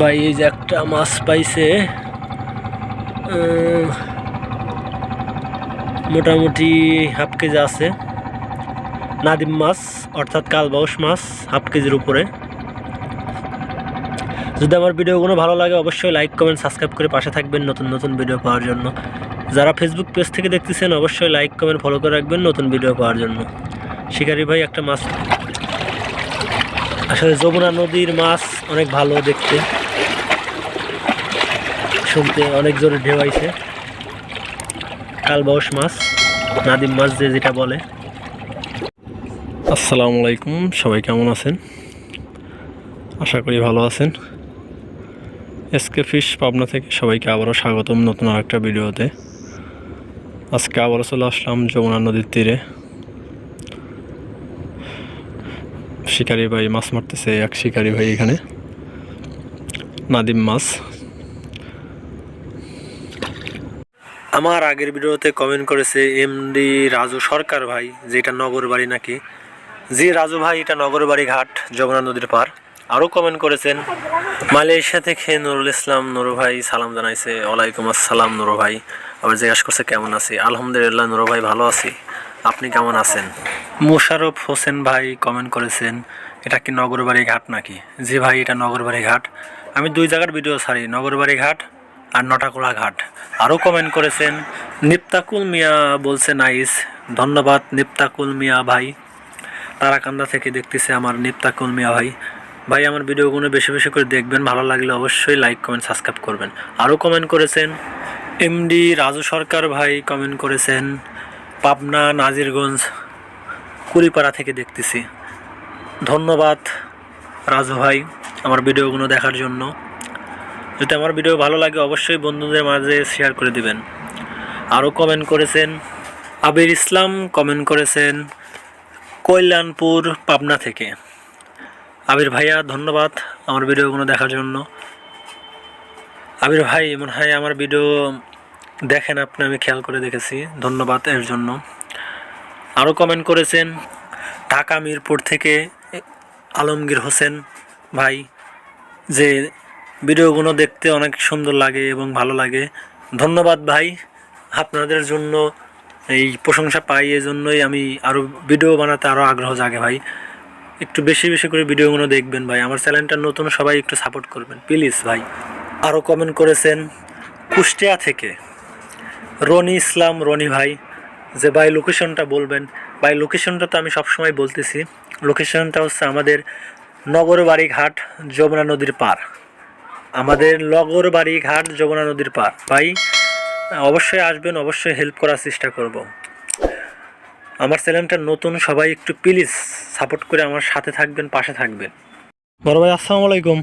ভাই, এই যে একটা মাছ পাইছে। মোটামুটি হাফ কেজি আছে। নাদিম মাছ, অর্থাৎ কালবাউস মাছ, হাফ কেজির উপরে। যদি আমার ভিডিওগুলো ভালো লাগে, অবশ্যই লাইক, কমেন্ট, সাবস্ক্রাইব করে পাশে থাকবেন নতুন নতুন ভিডিও পাওয়ার জন্য। যারা ফেসবুক পেজ থেকে দেখতেছেন, অবশ্যই লাইক, কমেন্ট ফলো করে রাখবেন নতুন ভিডিও পাওয়ার জন্য। শিকারি ভাই, একটা মাছ। আসলে যমুনা নদীর মাছ অনেক ভালো দেখতে। শুনতে অনেক জোরে ঢেউ আইছে। কালবাউস মাছ, নাদিম মাছ যে যেটা বলে। আসসালামু আলাইকুম, সবাই কেমন আছেন? আশা করি ভালো আছেন। এসকে ফিশ পাবনা থেকে সবাইকে আবারও স্বাগতম নতুন আরেকটা ভিডিওতে। আজকে আবারও চলে আসলাম যমুনা নদীর তীরে। শিকারি ভাই মাছ মারতেছে, এক শিকারি ভাই এখানে। নাদিম মাছ। আমার আগের ভিডিওতে কমেন্ট করেছে এমডি রাজু সরকার ভাই, যেটা নগর বাড়ি নাকি? জি রাজু ভাই, এটা নগর বাড়ি ঘাট যমুনা নদীর পার। আরও কমেন্ট করেছেন, মালয়েশিয়া থেকে নুরুল ইসলাম নুরু ভাই, সালাম জানাইছে, ওয়ালাইকুম আসসালাম নুরু ভাই। আবার জিজ্ঞাসা করছে, কেমন আছি? আলহামদুলিল্লাহ নুরু ভাই ভালো আছি। আপনি কেমন আছেন? মোশারফ হোসেন ভাই কমেন্ট করেছেন, এটা কি নগরবাড়ি ঘাট নাকি? জি ভাই, এটা নগরবাড়ি ঘাট। আমি দুই জায়গার ভিডিও ছাড়ি নগরবাড়ি ঘাট আর নটাকুলা ঘাট। আরও কমেন্ট করেছেন, নিপ্তাকুল মিয়া বলছে নাইস। ধন্যবাদ নিপ্তাকুল মিয়া ভাই। তারাকান্দা থেকে দেখতেছে আমার নিপ্তাকুল মিয়া ভাই। ভাই, আমার ভিডিওগুলো বেশি বেশি করে দেখবেন। ভালো লাগলে অবশ্যই লাইক কমেন্ট সাবস্ক্রাইব করবেন। আরও কমেন্ট করেছেন এমডি রাজু সরকার ভাই কমেন্ট করেছেন, পাবনা নাজিরগঞ্জ, কুড়িপাড়া থেকে দেখতেছি। ধন্যবাদ রাজু ভাই আমার ভিডিওগুলো দেখার জন্য। যদি আমার ভিডিও ভালো লাগে, অবশ্যই বন্ধুদের মাঝে শেয়ার করে দিবেন। আরও কমেন্ট করেছেন আবির ইসলাম কমেন্ট করেছেন কল্যাণপুর, পাবনা থেকে। আবির ভাইয়া, ধন্যবাদ আমার ভিডিওগুলো দেখার জন্য। আবির ভাই মনে হয় আমার ভিডিও দেখেন আপনি, আমি খেয়াল করে দেখেছি। ধন্যবাদ এর জন্য। আরও কমেন্ট করেছেন ঢাকা মিরপুর থেকে আলমগীর হোসেন ভাই, যে ভিডিওগুলো দেখতে অনেক সুন্দর লাগে এবং ভালো লাগে। ধন্যবাদ ভাই আপনাদের জন্য এই প্রশংসা পাই এই জন্যই আমি আরও ভিডিও বানাতে আরও আগ্রহ জাগে ভাই। একটু বেশি বেশি করে ভিডিওগুলো দেখবেন ভাই, আমার চ্যানেলটা নতুন সবাই একটু সাপোর্ট করবেন প্লিজ ভাই। আরও কমেন্ট করেছেন কুষ্টিয়া থেকে রনি ইসলাম, রনি ভাই, যে ভাই লোকেশনটা বলবেন। ভাই লোকেশনটা তো আমি সবসময় বলতেছি। লোকেশনটা হচ্ছে আমাদের নগরবাড়ি ঘাট যমুনা নদীর পার আমাদের নগরবাড়ি ঘাট যমুনা নদীর পার ভাই অবশ্যই আসবেন অবশ্যই হেল্প করার চেষ্টা করব। আমার চ্যানেলটা নতুন সবাই একটু প্লিজ সাপোর্ট করে আমার সাথে থাকবেন পাশে থাকবেন। বড় ভাই আসসালামু আলাইকুম।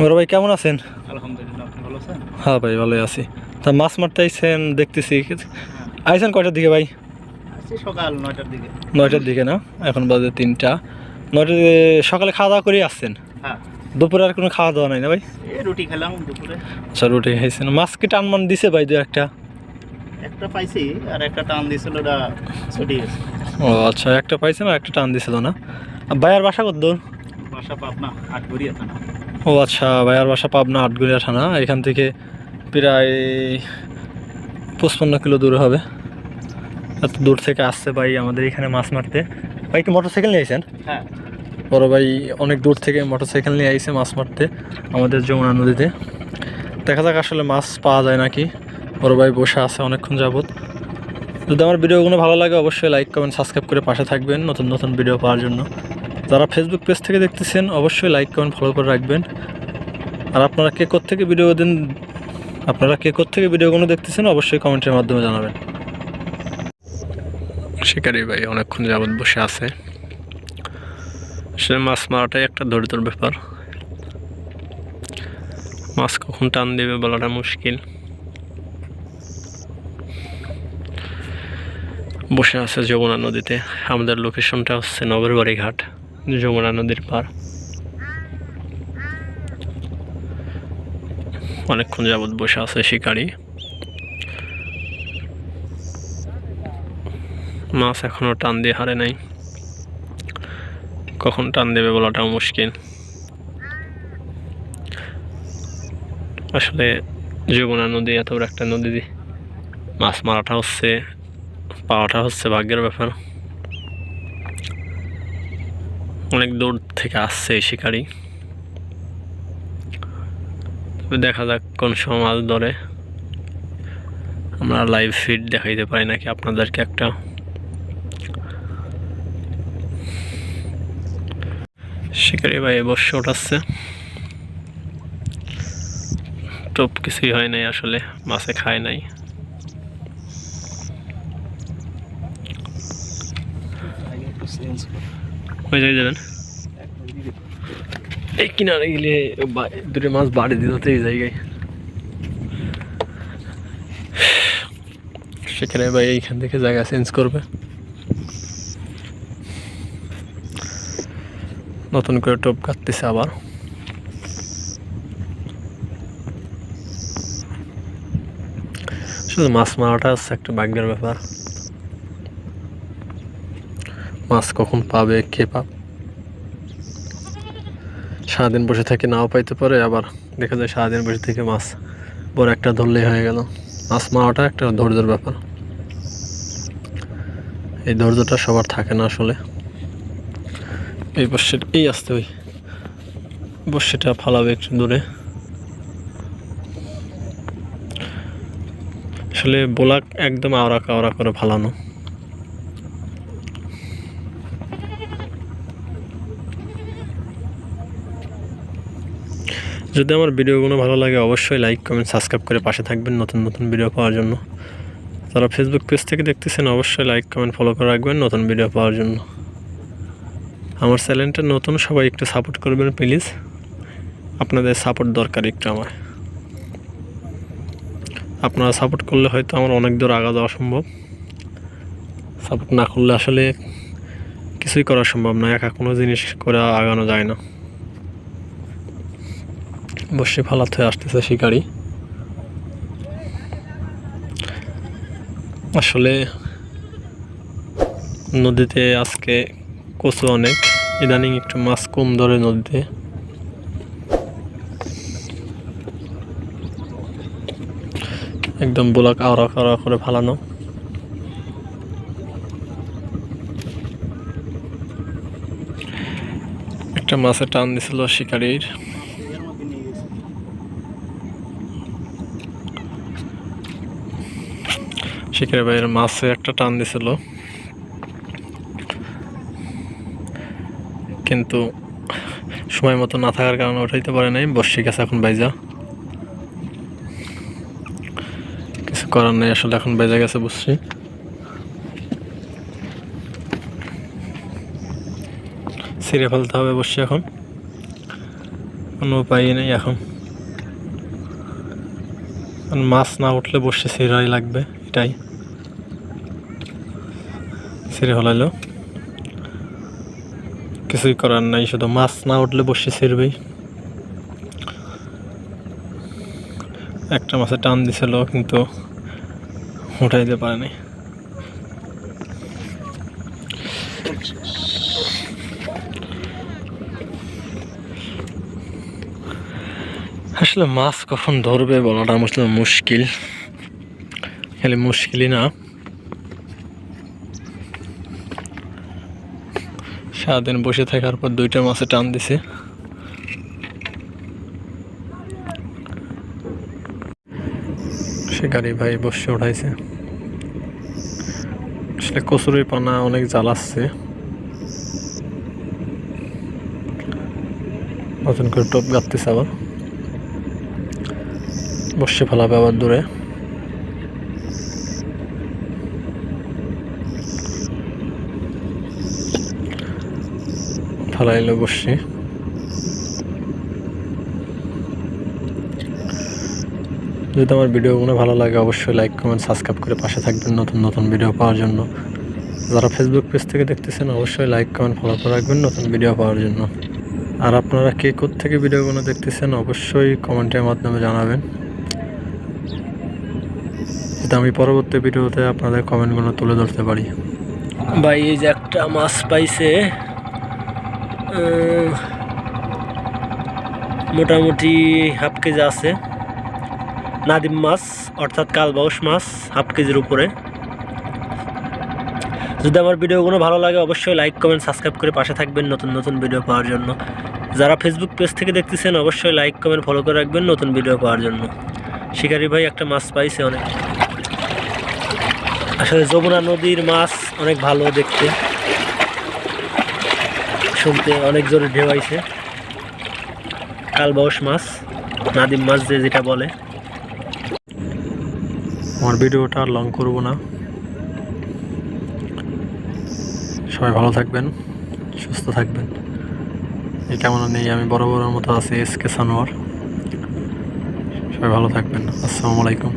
বড় ভাই কেমন আছেন? আলহামদুলিল্লাহ ভালো আছেন? হ্যাঁ ভাই ভালোই আছি। তা মাছ মারতে আইসেন দেখতেছি। আইসেন কয়টার দিকে ভাই? সকাল নয়টার দিকে। নয়টার দিকে না? এখন বাজে তিনটা। নয়টার সকালে খাওয়া দাওয়া করে আসছেন? দুপুরে আর কোনো খাওয়া দাওয়া নাই না ভাই? রুটি খেলাম দুপুরে। আচ্ছা রুটি খাইছেন। মাছ কি টানমান দিছে ভাই দু একটা? একটা পাইছি আর একটা টান দিয়েছিল ওটা ছুটি গেছে। ও আচ্ছা একটা পাইছেন আর একটা টান দিছিল না? ভাইয়ার বাসা কত দূর বাসা পাবনা আটগড়িয়া থানা। ও আচ্ছা ভাইয়ার বাসা পাবনা আটগুলিয়া থানা। এখান থেকে প্রায় পঁচপান্ন কিলো দূর হবে। এত দূর থেকে আসছে ভাই আমাদের এখানে মাছ মারতে। ভাই কি মোটর সাইকেল নিয়ে হ্যাঁ। বড় ভাই অনেক দূর থেকে মোটর সাইকেল নিয়ে আইছে মাছ মারতে আমাদের যমুনা নদীতে। দেখা যাক আসলে মাছ পাওয়া যায় নাকি। বড় ভাই বসে আছে অনেকক্ষণ যাবত যদি আমার ভিডিওগুলো ভালো লাগে অবশ্যই লাইক কমেন্ট সাবস্ক্রাইব করে পাশে থাকবেন নতুন নতুন ভিডিও পাওয়ার জন্য। যারা ফেসবুক পেজ থেকে দেখতেছেন, অবশ্যই লাইক কমেন্ট ফলো করে রাখবেন। আর আপনারা কে থেকে ভিডিও দিন আপনারা কে থেকে ভিডিওগুলো দেখতেছেন, অবশ্যই কমেন্টের মাধ্যমে জানাবেন। শিকারি ভাই অনেকক্ষণ যাবৎ বসে আছে। আসলে মাছ মারাটাই একটা ধৈর্যর ব্যাপার। মাছ কখন টান দেবে বলাটা মুশকিল। বসে আছে যমুনা নদীতে। আমাদের লোকেশনটা হচ্ছে নগরবাড়ি ঘাট যমুনা নদীর পার অনেকক্ষণ যাবৎ বসে আছে শিকারি। মাছ এখনও টান দিয়ে হারে নাই। কখন টান দেবে বলাটাও মুশকিল। আসলে যমুনা নদী এত বড় একটা নদী মাছ মারাটা হচ্ছে, পাওয়াটা হচ্ছে ভাগ্যের ব্যাপার। অনেক দূর থেকে আসছে এই শিকারি। তবে দেখা যাক কোন সময় মাছ ধরে। আমরা লাইভ ফিড দেখাইতে পারি নাকি আপনাদেরকে একটা। শিকারি ভাই বসে ওঠাচ্ছে টোপ কিছুই হয় নাই আসলে, মাছে খায় নাই। ওই জায়গায় যাবেন? এই কিনারে গেলে দুটো মাছ বাড়ি দিত এই জায়গায়। সেখানে ভাই এইখান থেকে জায়গা চেঞ্জ করবে। নতুন করে টোপ কাটতেছে আবার। শুধু মাছ মারাটা হচ্ছে একটা ভাগ্যের ব্যাপার। মাছ কখন পাবে, কে পাবে সারাদিন বসে থেকে নাও পাইতে পারে, আবার দেখা যায় সারাদিন বসে থেকে মাছ বড় একটা ধরলেই হয়ে গেল। মাছ মারাটা একটা ধৈর্যের ব্যাপার। এই ধৈর্যটা সবার থাকে না আসলে। এই বর্ষের এই আসতে ওই। বর্ষিটা ফালাবে একটু দূরে। আসলে বোলাক একদম আওড়া কাওড়া করে ফালানো। যদি আমার ভিডিওগুলো ভালো লাগে, অবশ্যই লাইক কমেন্ট সাবস্ক্রাইব করে পাশে থাকবেন নতুন নতুন ভিডিও পাওয়ার জন্য। যারা ফেসবুক পেজ থেকে দেখতেছেন, অবশ্যই লাইক কমেন্ট ফলো করে রাখবেন নতুন ভিডিও পাওয়ার জন্য। আমার চ্যানেলটা নতুন, সবাই একটু সাপোর্ট করবেন প্লিজ আপনাদের সাপোর্ট দরকার একটু আমার। আপনারা সাপোর্ট করলে হয়তো আমার অনেক দূর আগা যাওয়া সম্ভব। সাপোর্ট না করলে আসলে কিছুই করা সম্ভব না, একা কোনো জিনিস করে আগানো যায় না। বসে ফালাতে হয়ে আসতেছে শিকারি আসলে নদীতে আজকে কচু অনেক। ইদানিং একটু মাছ কম ধরে নদীতে। একদম ব্লক আওড়া কাওড়া করে ফালানো। একটা মাছে টান দিছিল শিকারির। শিকারি ভাইয়ের মাছে একটা টান দিছিল। কিন্তু সময় মতো না থাকার কারণে উঠাইতে পারে নাই। বর্ষি গেছে এখন বাইজা। কিছু করার নেই, আসলে এখন বাইজা গেছে বসছি ছিঁড়ে ফেলতে হবে, বসছি এখন। কোনো উপায় নেই এখন মাছ না উঠলে বসে ছিঁড়াই লাগবে, এটাই। ছিঁড়ে ফেলাইলো। কিছুই করার নাই, শুধু মাছ না উঠলে বসে ছিঁড়বেই। একটা মাছে টান দিছিল কিন্তু উঠাইতে পারেনি আসলে মাছ কখন ধরবে বলাটা আসলে মুশকিল। খালি মুশকিলই না। সারাদিন বসে থাকার পর দুইটা মাছে টান দিছে। শিকারি ভাই বসে উঠাইছে। আসলে কচুরি পানা অনেক জ্বালাচ্ছে নতুন করে টোপ গাঁততেছে আবার। বসে ফেলাবে আবার দূরে। ফেলাইলো বসছি যদি আমার ভিডিওগুলো ভালো লাগে, অবশ্যই লাইক কমেন্ট সাবস্ক্রাইব করে পাশে থাকবেন নতুন নতুন ভিডিও পাওয়ার জন্য। যারা ফেসবুক পেজ থেকে দেখতেছেন, অবশ্যই লাইক কমেন্ট ফলো করে রাখবেন নতুন ভিডিও পাওয়ার জন্য। আর আপনারা কে থেকে ভিডিওগুলো দেখতেছেন, অবশ্যই কমেন্টের মাধ্যমে জানাবেন। যাতে আমি পরবর্তী ভিডিওতে আপনাদের কমেন্টগুলো তুলে ধরতে পারি। ভাই, এই যে একটা মাছ পাইছে মোটামুটি হাফ কেজি আছে। নাদিম মাছ, অর্থাৎ কালবাউস মাছ, হাফ কেজির উপরে। যদি আমার ভিডিওগুলো ভালো লাগে, অবশ্যই লাইক কমেন্ট সাবস্ক্রাইব করে পাশে থাকবেন নতুন নতুন ভিডিও পাওয়ার জন্য। যারা ফেসবুক পেজ থেকে দেখতেছেন, অবশ্যই লাইক কমেন্ট ফলো করে রাখবেন নতুন ভিডিও পাওয়ার জন্য। শিকারি ভাই একটা মাছ পাইছে অনেক। আসলে যমুনা নদীর মাছ অনেক ভালো দেখতে। শুনতে অনেক জোরে ঢেউ আইছে। কালবাউস মাছ, নাদিম মাছ যে যেটা বলে। আমার ভিডিওটা আর লং করব না। সবাই ভালো থাকবেন, সুস্থ থাকবেন। এই কেমন নেই আমি বড় বড় মতো আছি এস কে সানোয়ার। সবাই ভালো থাকবেন। আসসালামু আলাইকুম।